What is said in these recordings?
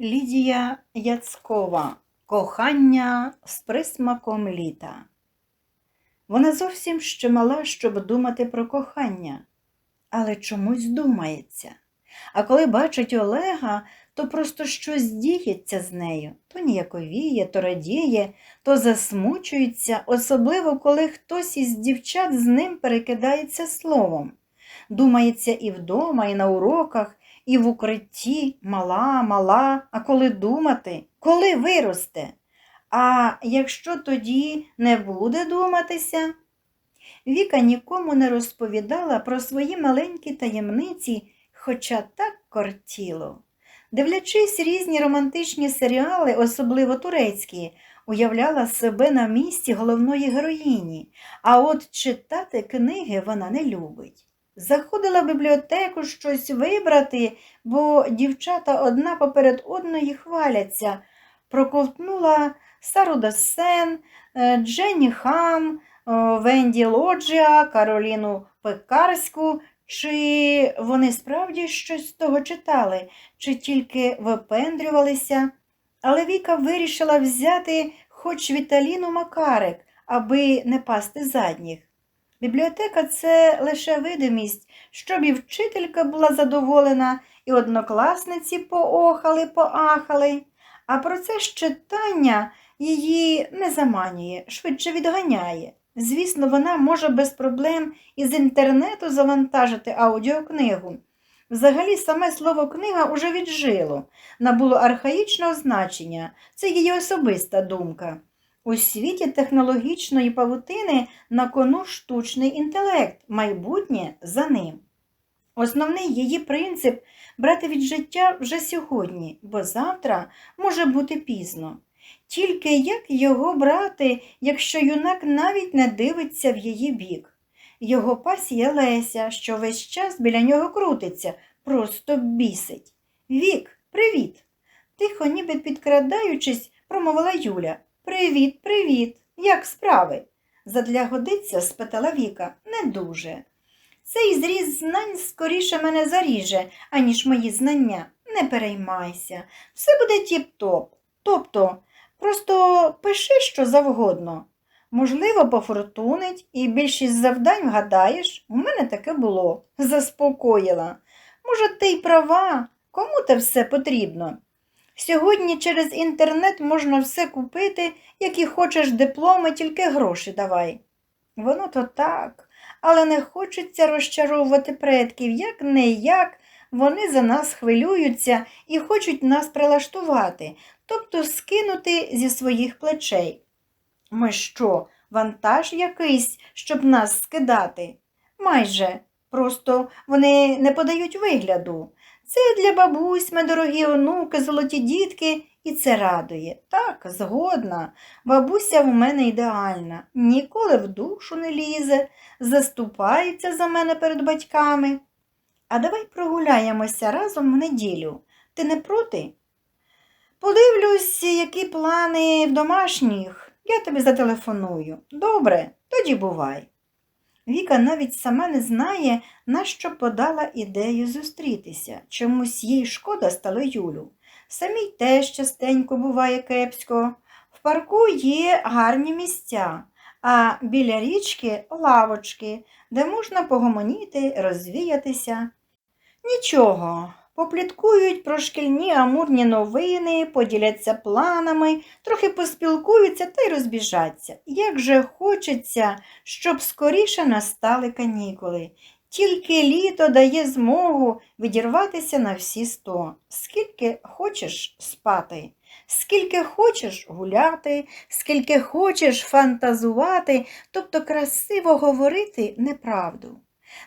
Лідія Яцкова Кохання з присмаком літа. Вона зовсім ще мала, щоб думати про кохання, але чомусь думається. А коли бачить Олега, то просто щось діється з нею, то ніяковіє, то радіє, то засмучується, особливо коли хтось із дівчат з ним перекидається словом. Думається і вдома, і на уроках, і в укритті мала, мала, а коли думати, коли виросте? А якщо тоді не буде думатися? Віка нікому не розповідала про свої маленькі таємниці, хоча так кортіло. Дивлячись різні романтичні серіали, особливо турецькі, уявляла себе на місці головної героїні, а от читати книги вона не любить. Заходила в бібліотеку щось вибрати, бо дівчата одна поперед одної хваляться. Проковтнула Сару Десен, е, Дженні Хам, е, Венді Лоджіа, Кароліну Пекарську. Чи вони справді щось з того читали, чи тільки випендрювалися? Але Віка вирішила взяти хоч Віталіну Макарик, аби не пасти задніх. Бібліотека це лише видимість, щоб і вчителька була задоволена, і однокласниці поохали, поахали. А процес читання її не заманює, швидше відганяє. Звісно, вона може без проблем із інтернету завантажити аудіокнигу. Взагалі, саме слово книга уже віджило, набуло архаїчного значення, це її особиста думка. У світі технологічної павутини на кону штучний інтелект, майбутнє за ним. Основний її принцип брати від життя вже сьогодні, бо завтра може бути пізно. Тільки як його брати, якщо юнак навіть не дивиться в її бік? Його пасія Леся, що весь час біля нього крутиться, просто бісить. Вік, привіт. Тихо, ніби підкрадаючись, промовила Юля. Привіт, привіт. Як справи? Задля годиться, спитала Віка. Не дуже. Цей зріз знань скоріше мене заріже, аніж мої знання. Не переймайся. Все буде тіп-топ. Тобто, просто пиши що завгодно. Можливо, пофортунить, і більшість завдань вгадаєш, у мене таке було. Заспокоїла. Може, ти й права, кому те все потрібно? Сьогодні через інтернет можна все купити, які хочеш дипломи, тільки гроші давай. Воно то так, але не хочеться розчаровувати предків, як не як вони за нас хвилюються і хочуть нас прилаштувати, тобто скинути зі своїх плечей. Ми що, вантаж якийсь, щоб нас скидати? Майже, просто вони не подають вигляду. Це для бабусь, ми дорогі онуки, золоті дітки, і це радує. Так, згодна. Бабуся в мене ідеальна, ніколи в душу не лізе, заступається за мене перед батьками. А давай прогуляємося разом в неділю. Ти не проти? Подивлюсь, які плани в домашніх. Я тобі зателефоную. Добре, тоді бувай. Віка навіть сама не знає, на що подала ідею зустрітися. Чомусь їй шкода стало Юлю. Самій теж частенько буває кепсько. В парку є гарні місця, а біля річки лавочки, де можна погомоніти, розвіятися. Нічого, попліткують про шкільні амурні новини, поділяться планами, трохи поспілкуються та й розбіжаться. Як же хочеться, щоб скоріше настали канікули. Тільки літо дає змогу відірватися на всі сто. Скільки хочеш спати, скільки хочеш гуляти, скільки хочеш фантазувати, тобто красиво говорити неправду.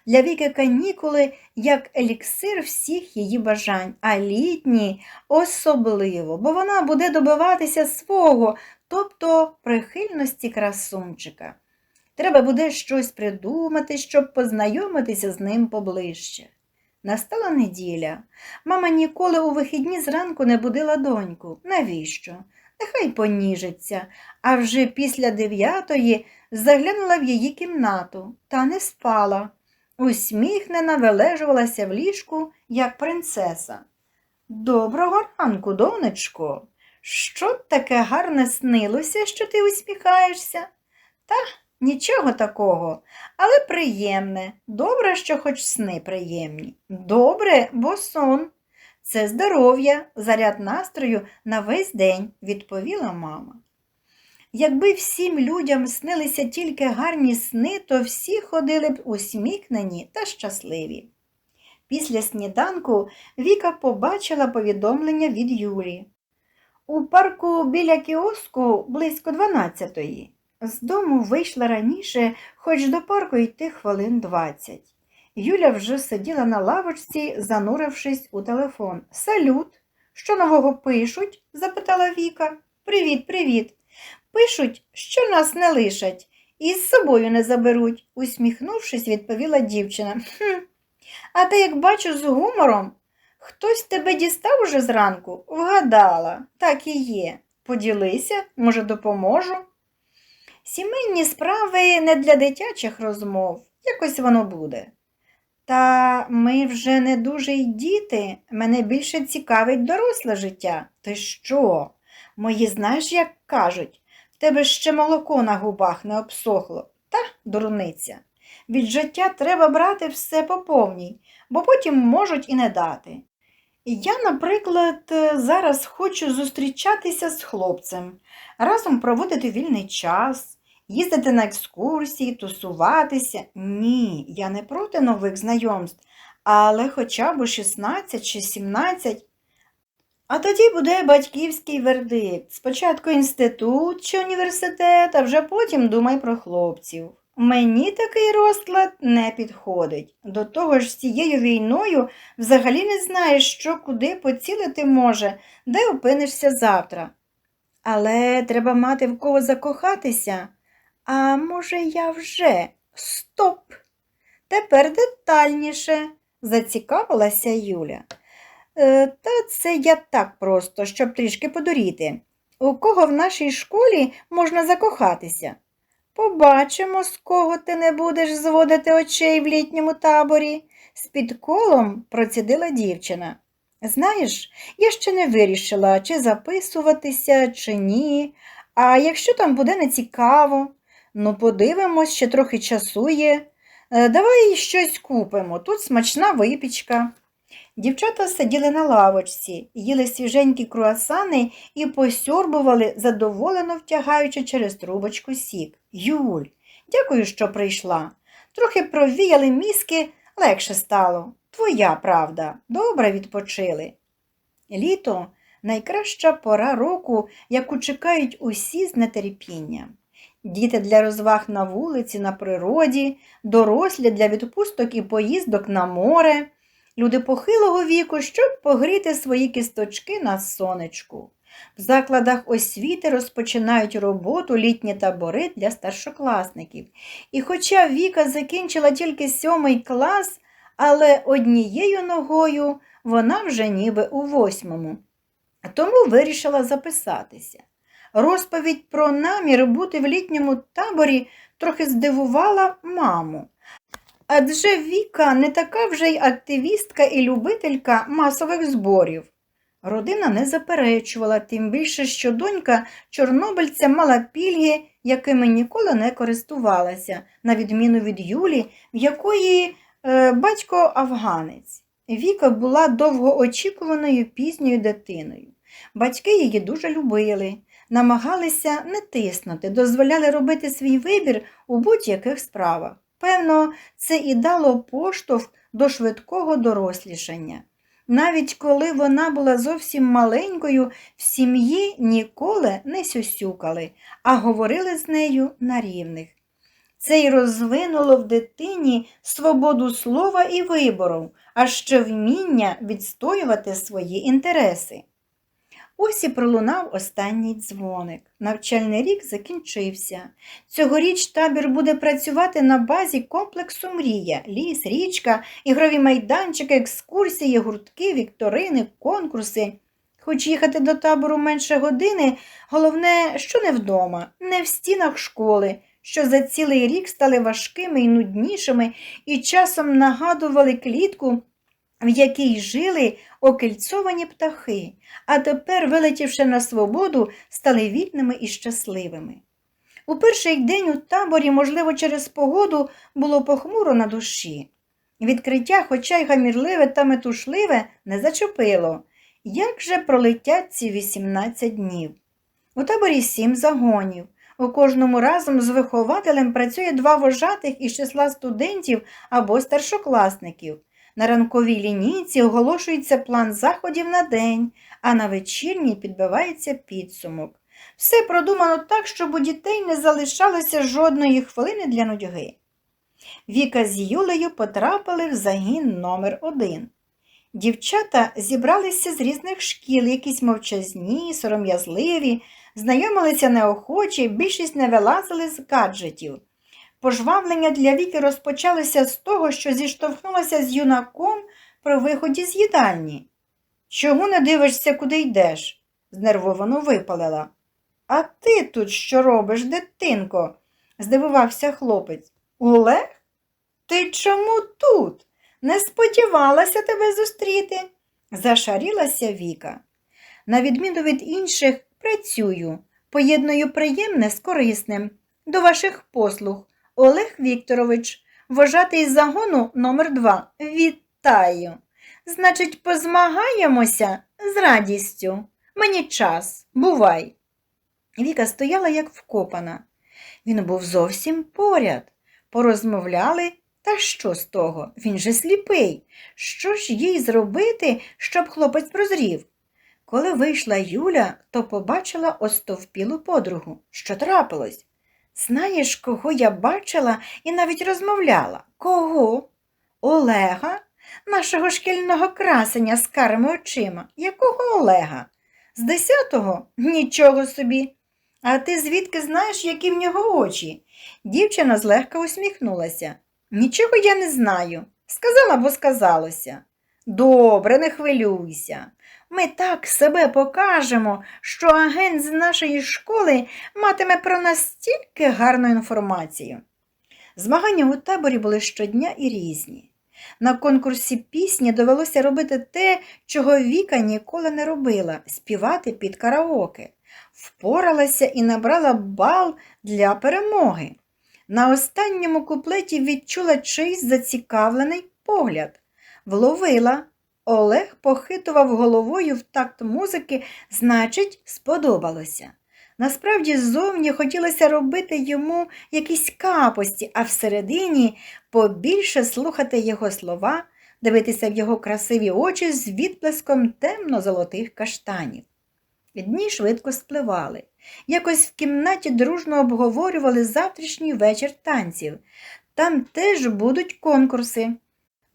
Для Віки канікули як еліксир всіх її бажань, а літні особливо, бо вона буде добиватися свого, тобто прихильності красунчика. Треба буде щось придумати, щоб познайомитися з ним поближче. Настала неділя. Мама ніколи у вихідні зранку не будила доньку. Навіщо? Нехай поніжиться, а вже після дев'ятої заглянула в її кімнату та не спала. Усміхнена вилежувалася в ліжку, як принцеса. Доброго ранку, донечко. Що таке гарне снилося, що ти усміхаєшся? Та нічого такого, але приємне. Добре, що хоч сни приємні. Добре, бо сон. Це здоров'я, заряд настрою на весь день, відповіла мама. Якби всім людям снилися тільки гарні сни, то всі ходили б усміхнені та щасливі. Після сніданку Віка побачила повідомлення від Юлі. У парку біля кіоску близько 12-ї. З дому вийшла раніше, хоч до парку йти хвилин 20. Юля вже сиділа на лавочці, занурившись у телефон. Салют, що нового пишуть? запитала Віка. Привіт, привіт. Пишуть, що нас не лишать і з собою не заберуть, усміхнувшись, відповіла дівчина. Хм. А ти, як бачу, з гумором. Хтось тебе дістав уже зранку? Вгадала, так і є. Поділися, може, допоможу. Сімейні справи не для дитячих розмов, якось воно буде. Та ми вже не дуже й діти, мене більше цікавить доросле життя. Ти що? Мої знаєш, як кажуть, тебе ще молоко на губах не обсохло. Та, дурниця. Від життя треба брати все по повній, бо потім можуть і не дати. Я, наприклад, зараз хочу зустрічатися з хлопцем, разом проводити вільний час, їздити на екскурсії, тусуватися. Ні, я не проти нових знайомств, але хоча б 16 чи 17. А тоді буде батьківський вердикт. Спочатку інститут чи університет, а вже потім думай про хлопців. Мені такий розклад не підходить. До того ж, з цією війною взагалі не знаєш, що куди поцілити може, де опинишся завтра. Але треба мати в кого закохатися. А може, я вже? Стоп! Тепер детальніше, зацікавилася Юля. Е, та це я так просто, щоб трішки подуріти. У кого в нашій школі можна закохатися? Побачимо, з кого ти не будеш зводити очей в літньому таборі, з підколом процідила дівчина. Знаєш, я ще не вирішила, чи записуватися, чи ні, а якщо там буде нецікаво, ну подивимось, ще трохи часу є. Е, Давай щось купимо, тут смачна випічка. Дівчата сиділи на лавочці, їли свіженькі круасани і посьорбували, задоволено втягаючи через трубочку сік. Юль, дякую, що прийшла. Трохи провіяли мізки, легше стало. Твоя правда, добре відпочили. Літо найкраща пора року, яку чекають усі з нетерпінням. Діти для розваг на вулиці, на природі, дорослі для відпусток і поїздок на море люди похилого віку, щоб погріти свої кісточки на сонечку. В закладах освіти розпочинають роботу літні табори для старшокласників. І хоча Віка закінчила тільки сьомий клас, але однією ногою вона вже ніби у восьмому. Тому вирішила записатися. Розповідь про намір бути в літньому таборі трохи здивувала маму. Адже Віка не така вже й активістка і любителька масових зборів. Родина не заперечувала, тим більше, що донька чорнобильця мала пільги, якими ніколи не користувалася, на відміну від Юлі, в якої е, батько афганець. Віка була довгоочікуваною пізньою дитиною. Батьки її дуже любили, намагалися не тиснути, дозволяли робити свій вибір у будь-яких справах. Певно, це і дало поштовх до швидкого дорослішання. Навіть коли вона була зовсім маленькою, в сім'ї ніколи не сюсюкали, а говорили з нею на рівних. Це й розвинуло в дитині свободу слова і вибору, а ще вміння відстоювати свої інтереси. Ось і пролунав останній дзвоник. Навчальний рік закінчився. Цьогоріч табір буде працювати на базі комплексу Мрія, ліс, річка, ігрові майданчики, екскурсії, гуртки, вікторини, конкурси. Хоч їхати до табору менше години, головне, що не вдома, не в стінах школи, що за цілий рік стали важкими і нуднішими і часом нагадували клітку в якій жили окільцовані птахи, а тепер, вилетівши на свободу, стали вільними і щасливими. У перший день у таборі, можливо, через погоду було похмуро на душі. Відкриття, хоча й гамірливе та метушливе, не зачепило. Як же пролетять ці 18 днів? У таборі сім загонів. У кожному разом з вихователем працює два вожатих із числа студентів або старшокласників. На ранковій лінійці оголошується план заходів на день, а на вечірній підбивається підсумок. Все продумано так, щоб у дітей не залишалося жодної хвилини для нудьги. Віка з Юлею потрапили в загін номер один. Дівчата зібралися з різних шкіл, якісь мовчазні, сором'язливі, знайомилися неохоче, більшість не вилазили з гаджетів. Пожвавлення для Віки розпочалося з того, що зіштовхнулася з юнаком при виході з їдальні. Чого не дивишся, куди йдеш? знервовано випалила. А ти тут що робиш, дитинко? здивувався хлопець. Олег? Ти чому тут? Не сподівалася тебе зустріти, зашарілася Віка. На відміну від інших, працюю, поєдную приємне з корисним. До ваших послуг. Олег Вікторович, вважатий з загону номер 2 Вітаю. Значить, позмагаємося з радістю. Мені час, бувай. Віка стояла як вкопана. Він був зовсім поряд. Порозмовляли, та що з того? Він же сліпий. Що ж їй зробити, щоб хлопець прозрів? Коли вийшла Юля, то побачила остовпілу подругу. Що трапилось? Знаєш, кого я бачила і навіть розмовляла? Кого? Олега, нашого шкільного красення з карими очима. Якого Олега? З десятого? Нічого собі. А ти звідки знаєш, які в нього очі? Дівчина злегка усміхнулася. Нічого я не знаю. Сказала, бо сказалося. Добре, не хвилюйся. Ми так себе покажемо, що агент з нашої школи матиме про нас стільки гарну інформацію. Змагання у таборі були щодня і різні. На конкурсі пісні довелося робити те, чого Віка ніколи не робила співати під караоке. Впоралася і набрала бал для перемоги. На останньому куплеті відчула чийсь зацікавлений погляд. Вловила. Олег похитував головою в такт музики, значить, сподобалося. Насправді, ззовні хотілося робити йому якісь капості, а всередині побільше слухати його слова, дивитися в його красиві очі з відблиском темно-золотих каштанів. Дні швидко спливали. Якось в кімнаті дружно обговорювали завтрашній вечір танців. Там теж будуть конкурси.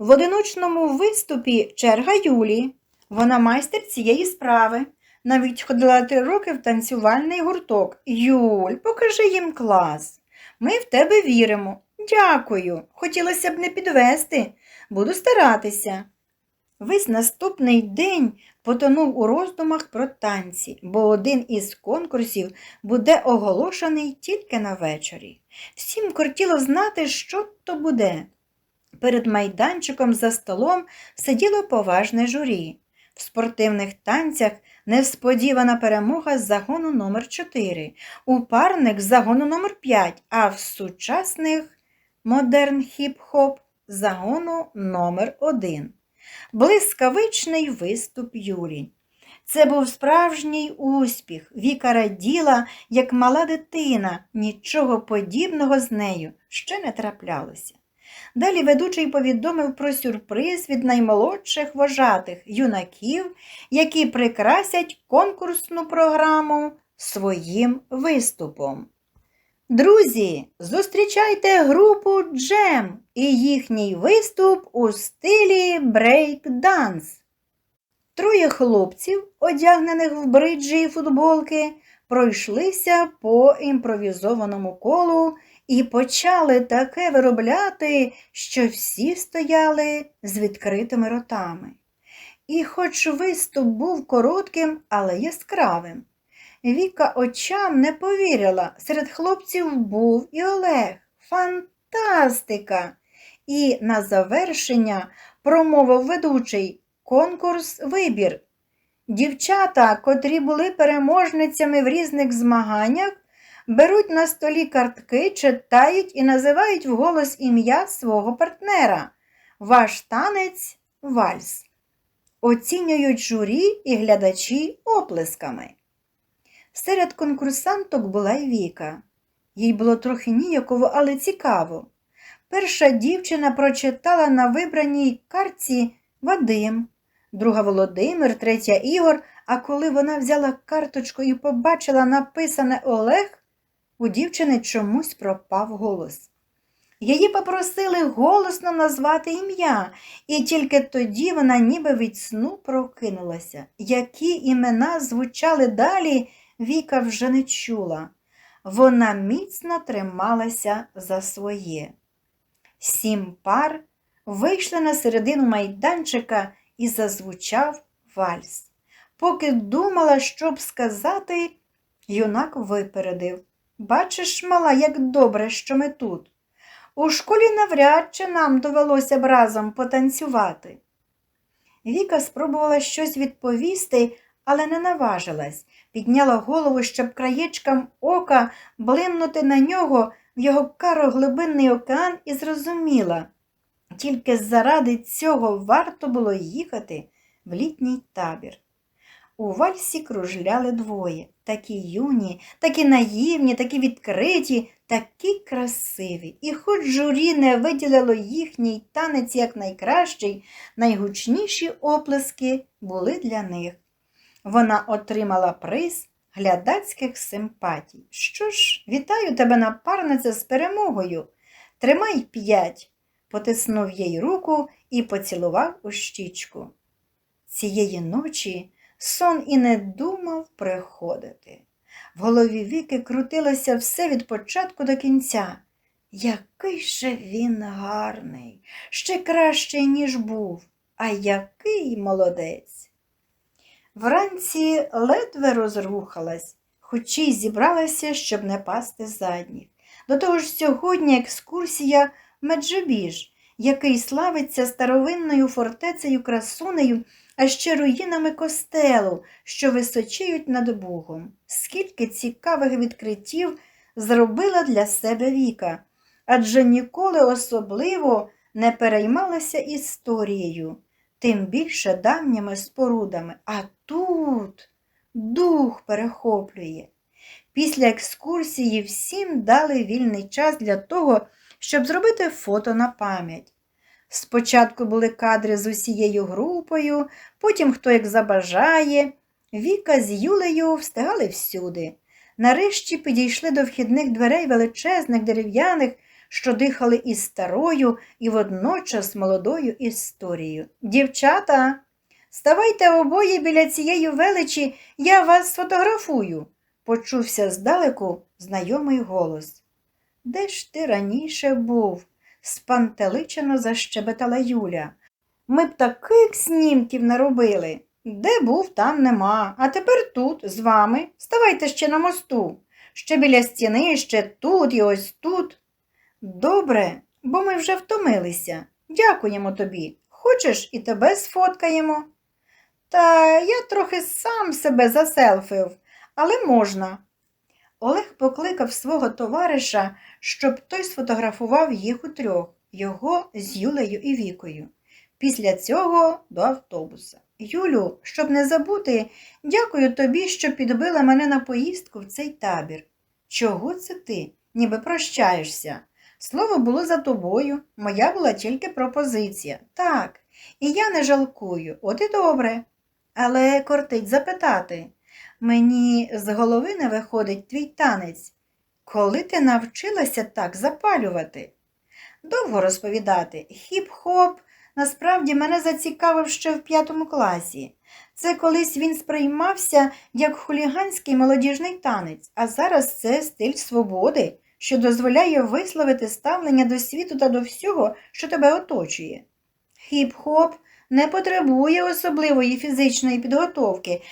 В одиночному виступі черга Юлі. Вона майстер цієї справи. Навіть ходила три роки в танцювальний гурток. Юль, покажи їм клас. Ми в тебе віримо. Дякую. Хотілося б не підвести. Буду старатися. Весь наступний день потонув у роздумах про танці, бо один із конкурсів буде оголошений тільки на вечорі. Всім кортіло знати, що то буде. Перед майданчиком за столом сиділо поважне журі. В спортивних танцях несподівана перемога з загону номер 4 упарник з загону номер 5 а в сучасних модерн хіп-хоп загону номер 1 Блискавичний виступ Юлі. Це був справжній успіх. Віка раділа, як мала дитина, нічого подібного з нею ще не траплялося. Далі ведучий повідомив про сюрприз від наймолодших вожатих юнаків, які прикрасять конкурсну програму своїм виступом. Друзі, зустрічайте групу Джем і їхній виступ у стилі брейк-данс. Троє хлопців, одягнених в бриджі і футболки, пройшлися по імпровізованому колу і почали таке виробляти, що всі стояли з відкритими ротами. І хоч виступ був коротким, але яскравим. Віка очам не повірила. Серед хлопців був і Олег. Фантастика! І на завершення промовив ведучий. Конкурс вибір. Дівчата, котрі були переможницями в різних змаганнях, беруть на столі картки, читають і називають вголос ім'я свого партнера. Ваш танець вальс. Оцінюють журі і глядачі оплесками. Серед конкурсанток була й Віка. Їй було трохи ніяково, але цікаво. Перша дівчина прочитала на вибраній картці Вадим, друга Володимир, третя Ігор, а коли вона взяла карточку і побачила написане Олег, у дівчини чомусь пропав голос. Її попросили голосно назвати ім'я, і тільки тоді вона ніби від сну прокинулася. Які імена звучали далі, Віка вже не чула. Вона міцно трималася за своє. Сім пар вийшли на середину майданчика і зазвучав вальс. Поки думала, що б сказати, юнак випередив. Бачиш, мала, як добре, що ми тут. У школі навряд чи нам довелося б разом потанцювати. Віка спробувала щось відповісти, але не наважилась, підняла голову, щоб краєчкам ока блимнути на нього в його кароглибинний океан і зрозуміла. Тільки заради цього варто було їхати в літній табір. У вальсі кружляли двоє, такі юні, такі наївні, такі відкриті, такі красиві. І хоч журі не виділило їхній танець як найкращий, найгучніші оплески були для них. Вона отримала приз глядацьких симпатій. Що ж, вітаю тебе, напарниця, з перемогою. Тримай п'ять, потиснув їй руку і поцілував у щічку. Цієї ночі сон і не думав приходити. В голові Віки крутилося все від початку до кінця. Який же він гарний, ще кращий, ніж був, а який молодець. Вранці ледве розрухалась, хоч й зібралася, щоб не пасти задніх. До того ж сьогодні екскурсія Меджибіж, який славиться старовинною фортецею красунею, а ще руїнами костелу, що височіють над Богом. Скільки цікавих відкриттів зробила для себе Віка, адже ніколи особливо не переймалася історією, тим більше давніми спорудами. А тут дух перехоплює. Після екскурсії всім дали вільний час для того, щоб зробити фото на пам'ять. Спочатку були кадри з усією групою, потім хто як забажає. Віка з Юлею встигали всюди. Нарешті підійшли до вхідних дверей величезних дерев'яних, що дихали і старою, і водночас молодою історією. Дівчата, ставайте обоє біля цієї величі, я вас сфотографую, почувся здалеку знайомий голос. Де ж ти раніше був? Спантеличено защебетала Юля. Ми б таких снімків наробили. Де був, там нема. А тепер тут, з вами. Ставайте ще на мосту. Ще біля стіни, ще тут і ось тут. Добре, бо ми вже втомилися. Дякуємо тобі. Хочеш і тебе сфоткаємо? Та я трохи сам себе заселфив, але можна. Олег покликав свого товариша, щоб той сфотографував їх утрьох, його з Юлею і Вікою. Після цього до автобуса. Юлю, щоб не забути, дякую тобі, що підбила мене на поїздку в цей табір. Чого це ти? Ніби прощаєшся. Слово було за тобою, моя була тільки пропозиція. Так, і я не жалкую, от і добре. Але кортить запитати. Мені з голови не виходить твій танець. Коли ти навчилася так запалювати? Довго розповідати. Хіп-хоп насправді мене зацікавив ще в п'ятому класі. Це колись він сприймався як хуліганський молодіжний танець, а зараз це стиль свободи, що дозволяє висловити ставлення до світу та до всього, що тебе оточує. Хіп-хоп не потребує особливої фізичної підготовки,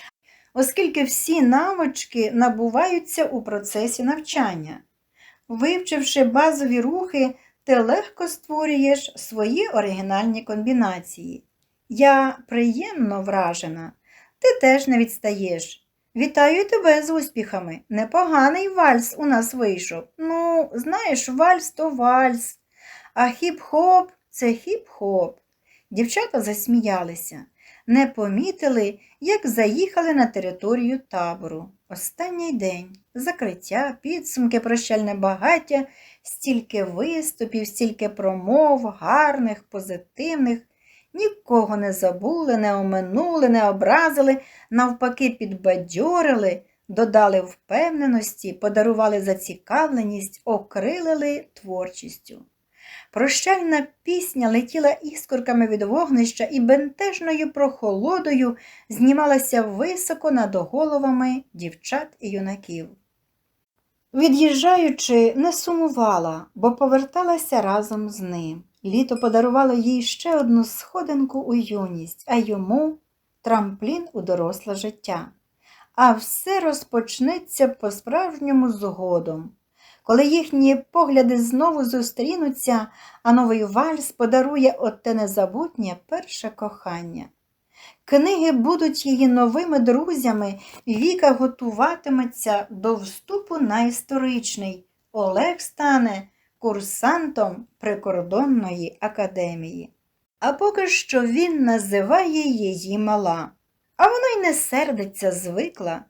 оскільки всі навички набуваються у процесі навчання. Вивчивши базові рухи, ти легко створюєш свої оригінальні комбінації. Я приємно вражена. Ти теж не відстаєш. Вітаю тебе з успіхами. Непоганий вальс у нас вийшов. Ну, знаєш, вальс то вальс, а хіп-хоп це хіп-хоп. Дівчата засміялися, не помітили, як заїхали на територію табору. Останній день, закриття, підсумки, прощальне багаття, стільки виступів, стільки промов, гарних, позитивних. Нікого не забули, не оминули, не образили, навпаки, підбадьорили, додали впевненості, подарували зацікавленість, окрилили творчістю. Прощальна пісня летіла іскорками від вогнища і бентежною прохолодою знімалася високо над головами дівчат і юнаків. Від'їжджаючи, не сумувала, бо поверталася разом з ним. Літо подарувало їй ще одну сходинку у юність, а йому трамплін у доросле життя. А все розпочнеться по-справжньому згодом. Коли їхні погляди знову зустрінуться, а новий вальс подарує оте незабутнє перше кохання. Книги будуть її новими друзями, Віка готуватиметься до вступу на історичний. Олег стане курсантом прикордонної академії. А поки що він називає її мала, а вона й не сердиться, звикла.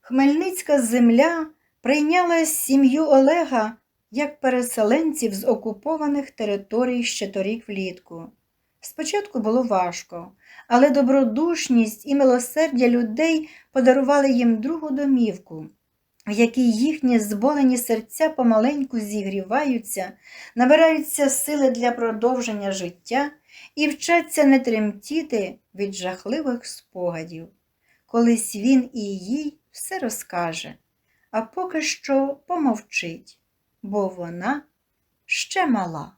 Хмельницька земля прийняла сім'ю Олега як переселенців з окупованих територій ще торік влітку. Спочатку було важко, але добродушність і милосердя людей подарували їм другу домівку, в якій їхні зболені серця помаленьку зігріваються, набираються сили для продовження життя і вчаться не тремтіти від жахливих спогадів. Колись він і їй все розкаже, а поки що помовчить, бо вона ще мала.